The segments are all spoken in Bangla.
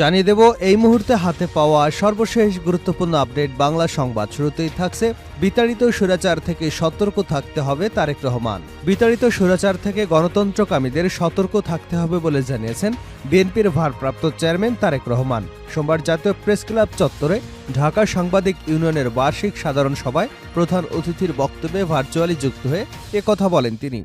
জানিয়ে দেব, এই মুহূর্তে হাতে পাওয়া সর্বশেষ গুরুত্বপূর্ণ আপডেট বাংলা সংবাদ শুরুতেই থাকছে। বিতাড়িত স্বৈরাচার থেকে সতর্ক থাকতে হবে তারেক রহমান। বিতাড়িত স্বৈরাচার থেকে গণতন্ত্রকামীদের সতর্ক থাকতে হবে বলে জানিয়েছেন বিএনপির ভারপ্রাপ্ত চেয়ারম্যান তারেক রহমান। সোমবার জাতীয় প্রেস ক্লাব চত্বরে ঢাকা সাংবাদিক ইউনিয়নের বার্ষিক সাধারণ সভায় প্রধান অতিথির বক্তব্যে ভার্চুয়ালি যুক্ত হয়ে কথা বলেন তিনি।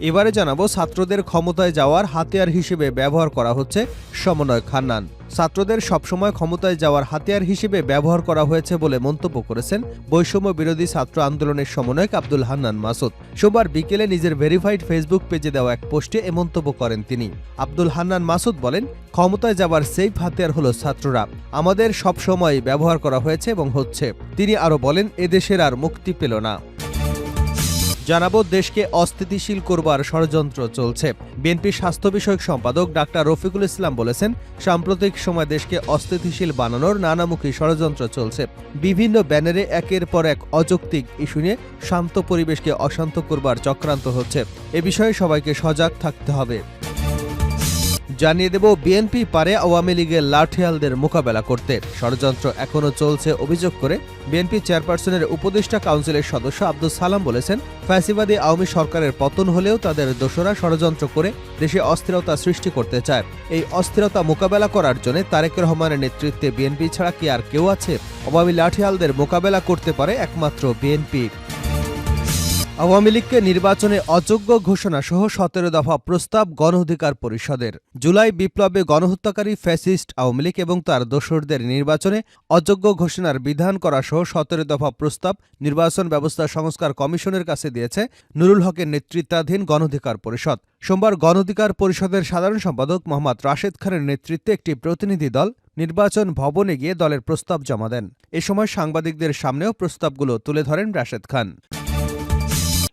এবারে জানাব, ছাত্রদের ক্ষমতায় যাওয়ার হাতিয়ার হিসেবে ব্যবহার করা হচ্ছে সমন্বয় খান্নান। ছাত্রদের সবসময় ক্ষমতায় যাওয়ার হাতিয়ার হিসেবে ব্যবহার করা হয়েছে বলে মন্তব্য করেছেন বৈষম্য বিরোধী ছাত্র আন্দোলনের সমন্বয়ক আব্দুল হান্নান মাসুদ। সোমবার বিকেলে নিজের ভেরিফাইড ফেসবুক পেজে দেওয়া এক পোস্টে এ মন্তব্য করেন তিনি। আব্দুল হান্নান মাসুদ বলেন, ক্ষমতায় যাবার সেফ হাতিয়ার হল ছাত্ররা। আমাদের সবসময় ব্যবহার করা হয়েছে এবং হচ্ছে। তিনি আরও বলেন, এদেশের আর মুক্তি পেল না। জানাব, দেশকে অস্থিতিশীল করবার ষড়যন্ত্র চলছে। বিএনপির স্বাস্থ্য বিষয়ক সম্পাদক ডাক্তার রফিকুল ইসলাম বলেছেন, সাম্প্রতিক সময় দেশকে অস্থিতিশীল বানানোর নানামুখী ষড়যন্ত্র চলছে। বিভিন্ন ব্যানারে একের পর এক অযৌক্তিক ইস্যু নিয়ে শান্ত পরিবেশকে অশান্ত করবার চক্রান্ত হচ্ছে। এ বিষয়ে সবাইকে সজাগ থাকতে হবে। জানিয়ে দেব বিএনপি পারে আওয়ামী লীগের লাঠিয়ালদের মোকাবেলা করতে। ষড়যন্ত্র এখনও চলছে, অভিযোগ করে বিএনপি চেয়ারপারসনের উপদেষ্টা কাউন্সিলের সদস্য আব্দুল সালাম বলেছেন, ফ্যাসিবাদী আওয়ামী সরকারের পতন হলেও তাদের দোসরা ষড়যন্ত্র করে দেশে অস্থিরতা সৃষ্টি করতে চায়। এই অস্থিরতা মোকাবেলা করার জন্য তারেক রহমানের নেতৃত্বে বিএনপি ছাড়া কি আর কেউ আছে? আওয়ামী লাঠিয়ালদের মোকাবেলা করতে পারে একমাত্র বিএনপি আওয়ামী লীগকে নির্বাচনে অযোগ্য ঘোষণা সহ সতেরো দফা প্রস্তাব গণ অধিকার পরিষদের। জুলাই বিপ্লবে গণহত্যাকারী ফ্যাসিস্ট আওয়ামী লীগ এবং তার দোসরদের নির্বাচনে অযোগ্য ঘোষণার বিধান করা সহ সতেরো দফা প্রস্তাব নির্বাচন ব্যবস্থা সংস্কার কমিশনের কাছে দিয়েছে নুরুল হকের নেতৃত্বাধীন গণঅধিকার পরিষদ। সোমবার গণঅধিকার পরিষদের সাধারণ সম্পাদক মোহাম্মদ রাশেদ খানের নেতৃত্বে একটি প্রতিনিধি দল নির্বাচন ভবনে গিয়ে দলের প্রস্তাব জমা দেন। এ সময় সাংবাদিকদের সামনেও প্রস্তাবগুলো তুলে ধরেন রাশেদ খান।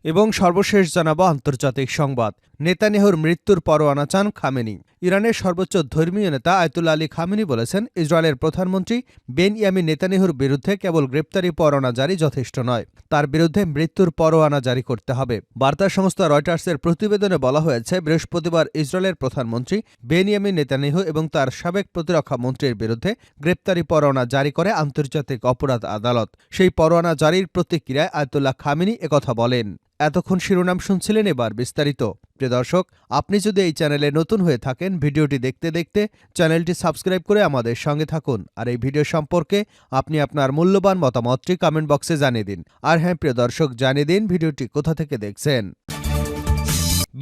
এবং সর্বশেষ জানাব আন্তর্জাতিক সংবাদ। নেতানিয়াহুর মৃত্যুর পরোয়ানা চান খামেনি। ইরানের সর্বোচ্চ ধর্মীয় নেতা আয়তুল্লা আলী খামেনি বলেছেন, ইসরায়েলের প্রধানমন্ত্রী বেন ইয়ামি নেতানিয়াহুর বিরুদ্ধে কেবল গ্রেপ্তারি পরোয়ানা জারি যথেষ্ট নয়, তার বিরুদ্ধে মৃত্যুর পরোয়ানা জারি করতে হবে। বার্তা সংস্থা রয়টার্সের প্রতিবেদনে বলা হয়েছে, বৃহস্পতিবার ইসরায়েলের প্রধানমন্ত্রী বেন বেনিয়ামি নেতানিয়াহু এবং তার সাবেক প্রতিরক্ষা মন্ত্রীর বিরুদ্ধে গ্রেপ্তারি পরোয়ানা জারি করে আন্তর্জাতিক অপরাধ আদালত। সেই পরোয়ানা জারির প্রতিক্রিয়ায় আয়তুল্লাহ খামিনি একথা বলেন। এতক্ষণ শিরোনাম শুনছিলেন এবার বিস্তারিত। প্রিয় দর্শক, আপনি যদি এই চ্যানেলে নতুন হয়ে থাকেন, ভিডিওটি দেখতে দেখতে চ্যানেলটি সাবস্ক্রাইব করে আমাদের সঙ্গে থাকুন। আর এই ভিডিও সম্পর্কে আপনি আপনার মূল্যবান মতামতটি কমেন্ট বক্সে জানিয়ে দিন। আর হ্যাঁ প্রিয় দর্শক, জানিয়ে দিন ভিডিওটি কোথা থেকে দেখছেন।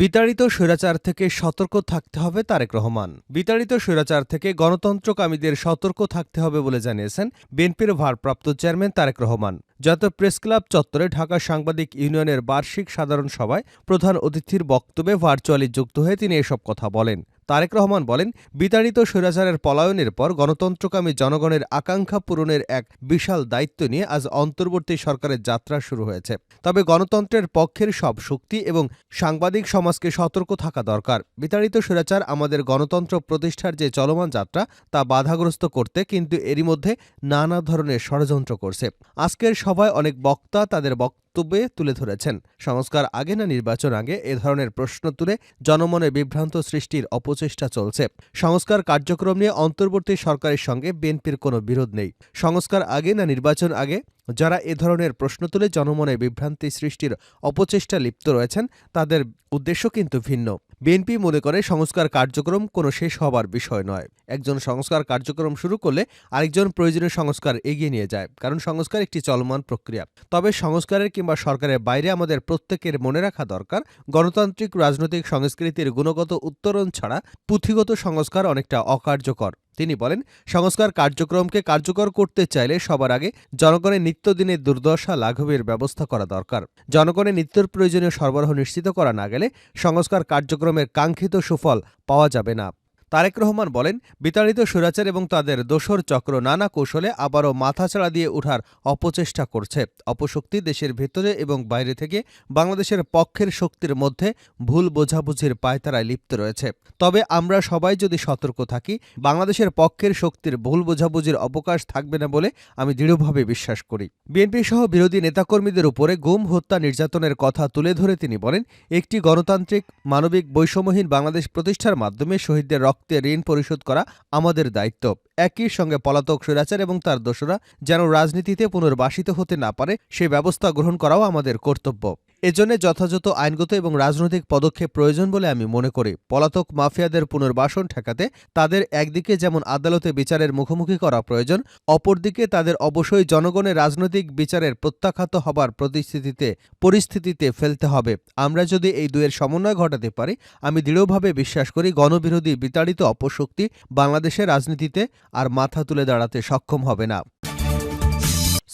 বিতাড়িত স্বৈরাচার থেকে সতর্ক থাকতে হবে তারেক রহমান। বিতাড়িত স্বৈরাচার থেকে গণতন্ত্রকামীদের সতর্ক থাকতে হবে বলে জানিয়েছেন বিএনপির ভারপ্রাপ্ত চেয়ারম্যান তারেক রহমান। জাতীয় প্রেস ক্লাব চত্বরে ঢাকা সাংবাদিক ইউনিয়নের বার্ষিক সাধারণ সভায় প্রধান অতিথির বক্তব্যে ভার্চুয়ালি যুক্ত হয়ে তিনি এসব কথা বলেন। তারেক রহমান বলেন, বিতাড়িত স্বৈরাচারের পলায়নের পর গণতন্ত্রকামী জনগণের আকাঙ্ক্ষা পূরণের এক বিশাল দায়িত্ব নিয়ে আজ অন্তর্বর্তী সরকারের যাত্রা শুরু হয়েছে। তবে গণতন্ত্রের পক্ষের সব শক্তি এবং সাংবাদিক সমাজকে সতর্ক থাকা দরকার। বিতাড়িত স্বৈরাচার আমাদের গণতন্ত্র প্রতিষ্ঠার যে চলমান যাত্রা, তা বাধাগ্রস্ত করতে কিন্তু এরই মধ্যে নানা ধরনের ষড়যন্ত্র করছে। আজকের সভায় অনেক বক্তা তাদের বক্তব্যে তুলে ধরেছেন। সংস্কার আগে না নির্বাচন আগে এ ধরনের প্রশ্ন তুলে জনমনে বিভ্রান্ত সৃষ্টির অপচেষ্টা চলছে। সংস্কার কার্যক্রম নিয়ে অন্তর্বর্তী সরকারের সঙ্গে বিএনপির কোনো বিরোধ নেই। সংস্কার আগে না নির্বাচন আগে যারা এ ধরনের প্রশ্ন তুলে জনমনে বিভ্রান্তি সৃষ্টির অপচেষ্টা লিপ্ত রয়েছেন, তাদের উদ্দেশ্য কিন্তু ভিন্ন। বিএনপি মনে করে সংস্কার কার্যক্রম কোনো শেষ হবার বিষয় নয়। একজন সংস্কার কার্যক্রম শুরু করলে আরেকজন প্রয়োজনীয় সংস্কার এগিয়ে নিয়ে যায়, কারণ সংস্কার একটি চলমান প্রক্রিয়া। তবে সংস্কারের কিংবা সরকারের বাইরে আমাদের প্রত্যেকের মনে রাখা দরকার, গণতান্ত্রিক রাজনৈতিক সংস্কৃতির গুণগত উত্তরণ ছাড়া পুঁথিগত সংস্কার অনেকটা অকার্যকর। তিনি বলেন, সংস্কার কার্যক্রমকে কার্যকর করতে চাইলে সবার আগে জনগণের নিত্যদিনের দুর্দশা লাঘবের ব্যবস্থা করা দরকার। জনগণের নিত্যর প্রয়োজনীয় সরবরাহ নিশ্চিত করা না গেলে সংস্কার কার্যক্রমের কাঙ্ক্ষিত সুফল পাওয়া যাবে না। তারেক রহমান বলেন, বিতাড়িত সুরাচার এবং তাদের দোসর চক্র নানা কৌশলে আবারও মাথাচাড়া দিয়ে ওঠার অপচেষ্টা করছে। অপশক্তি দেশের ভেতরে এবং বাইরে থেকে বাংলাদেশের পক্ষের শক্তির মধ্যে ভুল বোঝাবুঝির পায়তারায় লিপ্ত রয়েছে। তবে আমরা সবাই যদি সতর্ক থাকি, বাংলাদেশের পক্ষের শক্তির ভুল বোঝাবুঝির অবকাশ থাকবে না বলে আমি দৃঢ়ভাবে বিশ্বাস করি। বিএনপি সহ বিরোধী নেতাকর্মীদের উপরে গুম, হত্যা, নির্যাতনের কথা তুলে ধরে তিনি বলেন, একটি গণতান্ত্রিক, মানবিক বৈষম্যহীন বাংলাদেশ প্রতিষ্ঠার মাধ্যমে শহীদদের রক্ত রক্তের ঋণ পরিশোধ করা আমাদের দায়িত্ব। একই সঙ্গে পলাতক স্বৈরাচার এবং তার দোষরা যেন রাজনীতিতে পুনর্বাসিত হতে না পারে, সে ব্যবস্থা গ্রহণ করাও আমাদের কর্তব্য। এজন্য যথাযথ আইনগত এবং রাজনৈতিক পদক্ষেপ প্রয়োজন বলে আমি মনে করি। পলাতক মাফিয়াদের পুনর্বাসন ঠেকাতে তাদের একদিকে যেমন আদালতে বিচারের মুখোমুখি করা প্রয়োজন, অপরদিকে তাদের অবশ্যই জনগণের রাজনৈতিক বিচারের প্রত্যাখ্যাত হবার পরিস্থিতিতে পরিস্থিতিতে ফেলতে হবে। আমরা যদি এই দুয়ের সমন্বয় ঘটাতে পারি, আমি দৃঢ়ভাবে বিশ্বাস করি গণবিরোধী বিতাড়িত অপশক্তি বাংলাদেশের রাজনীতিতে আর মাথা তুলে দাঁড়াতে সক্ষম হবে না।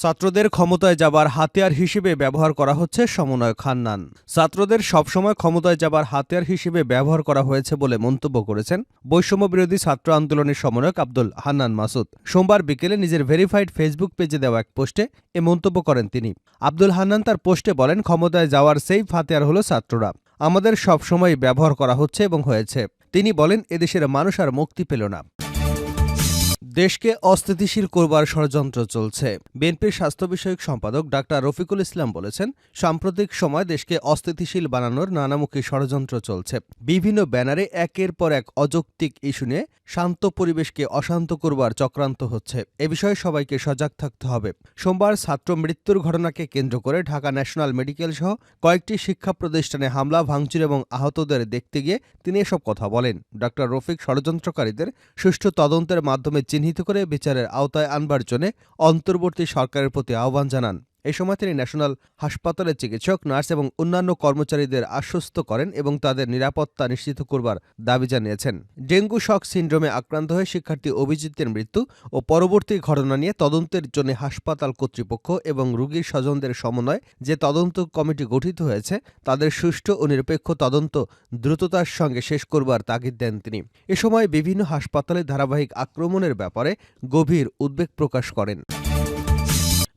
ছাত্রদের ক্ষমতায় যাবার হাতিয়ার হিসেবে ব্যবহার করা হচ্ছে সমন্বয় খান্নান। ছাত্রদের সবসময় ক্ষমতায় যাবার হাতিয়ার হিসেবে ব্যবহার করা হয়েছে বলে মন্তব্য করেছেন বৈষম্য বিরোধী ছাত্র আন্দোলনের সমন্বয়ক আব্দুল হান্নান মাসুদ। সোমবার বিকেলে নিজের ভেরিফাইড ফেসবুক পেজে দেওয়া এক পোস্টে এ মন্তব্য করেন তিনি। আব্দুল হান্নান তার পোস্টে বলেন, ক্ষমতায় যাওয়ার সেফ হাতিয়ার হল ছাত্ররা। আমাদের সবসময় ব্যবহার করা হচ্ছে এবং হয়েছে। তিনি বলেন, এদেশের মানুষ আর মুক্তি পেল না। দেশকে অস্থিতিশীল করবার ষড়যন্ত্র চলছে। বিএনপির স্বাস্থ্য বিষয়ক সম্পাদক ডাক্তার রফিকুল ইসলাম বলেছেন, সাম্প্রতিক সময় দেশকে অস্থিতিশীল বানানোর নানামুখী ষড়যন্ত্র চলছে। বিভিন্ন ব্যানারে একের পর এক অযৌক্তিক ইস্যু নিয়ে শান্ত পরিবেশকে অশান্ত করবার চক্রান্ত হচ্ছে। এ বিষয়ে সবাইকে সজাগ থাকতে হবে। সোমবার ছাত্র মৃত্যুর ঘটনাকে কেন্দ্র করে ঢাকা ন্যাশনাল মেডিকেল সহ কয়েকটি শিক্ষা প্রতিষ্ঠানে হামলা, ভাঙচুর এবং আহতদের দেখতে গিয়ে তিনি এসব কথা বলেন। ডাক্তার রফিক ষড়যন্ত্রকারীদের সুষ্ঠু তদন্তের মাধ্যমে চিহ্নিত করে বিচারের আওতায় আনবার জন্য অন্তর্বর্তী সরকারের প্রতি আহ্বান জানান। এ সময় তিনি ন্যাশনাল হাসপাতালের চিকিৎসক, নার্স এবং অন্যান্য কর্মচারীদের আশ্বস্ত করেন এবং তাদের নিরাপত্তা নিশ্চিত করবার দাবি জানিয়েছেন। ডেঙ্গু শক সিন্ড্রোমে আক্রান্ত হয়ে শিক্ষার্থী অভিজিতের মৃত্যু ও পরবর্তী ঘটনা নিয়ে তদন্তের জন্য হাসপাতাল কর্তৃপক্ষ এবং রোগীর স্বজনদের সমন্বয়ে যে তদন্ত কমিটি গঠিত হয়েছে, তাদের সুষ্ঠু ও নিরপেক্ষ তদন্ত দ্রুততার সঙ্গে শেষ করবার তাগিদ দেন তিনি। এ সময় বিভিন্ন হাসপাতালে ধারাবাহিক আক্রমণের ব্যাপারে গভীর উদ্বেগ প্রকাশ করেন।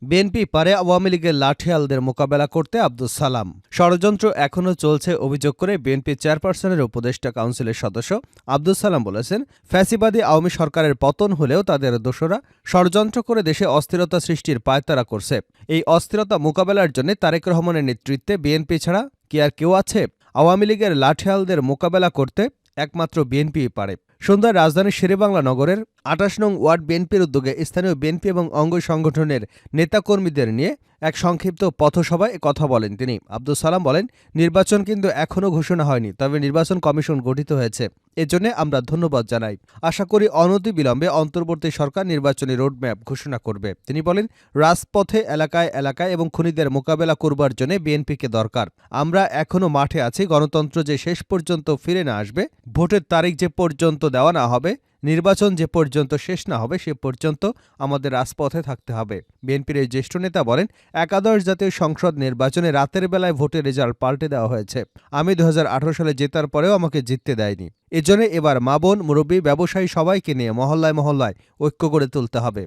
বিএনপি পারে আওয়ামী লীগের লাঠিয়ালদের মোকাবেলা করতে আব্দুল সালাম। ষড়যন্ত্র এখনও চলছে অভিযোগ করে বিএনপি চেয়ারপারসনের উপদেষ্টা কাউন্সিলের সদস্য আব্দুল সালাম বলেছেন, ফ্যাসিবাদী আওয়ামী সরকারের পতন হলেও তাদের দোষরা ষড়যন্ত্র করে দেশে অস্থিরতা সৃষ্টির পায়তারা করছে। এই অস্থিরতা মোকাবেলার জন্য তারেক রহমানের নেতৃত্বে বিএনপি ছাড়া কি আর কেউ আছে? আওয়ামী লীগের লাঠিয়ালদের মোকাবেলা করতে একমাত্র বিএনপি পারে। সন্ধ্যায় রাজধানীর শেরেবাংলা নগরের আঠাশ নং ওয়ার্ড বিএনপির উদ্যোগে স্থানীয় বিএনপি এবং অঙ্গ সংগঠনের নেতাকর্মীদের নিয়ে এক সংক্ষিপ্ত পথসভায় কথা বলেন তিনি। আব্দুল সালাম বলেন, নির্বাচন কিন্তু এখনও ঘোষণা হয়নি, তবে নির্বাচন কমিশন গঠিত হয়েছে। এজন্য আমরা ধন্যবাদ জানাই। আশা করি অনতি বিলম্বে অন্তর্বর্তী সরকার নির্বাচনী রোডম্যাপ ঘোষণা করবে। তিনি বলেন, রাজপথে এলাকায় এলাকায় এবং খুনিদের মোকাবেলা করবার জন্য বিএনপিকে দরকার। আমরা এখনও মাঠে আছি, গণতন্ত্র যে শেষ পর্যন্ত ফিরে না আসবে, ভোটের তারিখ যে পর্যন্ত দেওয়া না হবে নির্বাচন যে পর্যন্ত শেষ না হবে, সে পর্যন্ত আমাদের রাজপথে থাকতে হবে। বিএনপির এই জ্যেষ্ঠ নেতা বলেন, একাদশ জাতীয় সংসদ নির্বাচনে রাতের বেলায় ভোটের রেজাল্ট পাল্টে দেওয়া হয়েছে। আমি দু হাজার আঠারো সালে জেতার পরেও আমাকে জিততে দেয়নি। এজন্য এবার মা বোন, মুরব্বী, ব্যবসায়ী সবাইকে নিয়ে মহল্লায় মহল্লায় ঐক্য গড়ে তুলতে হবে।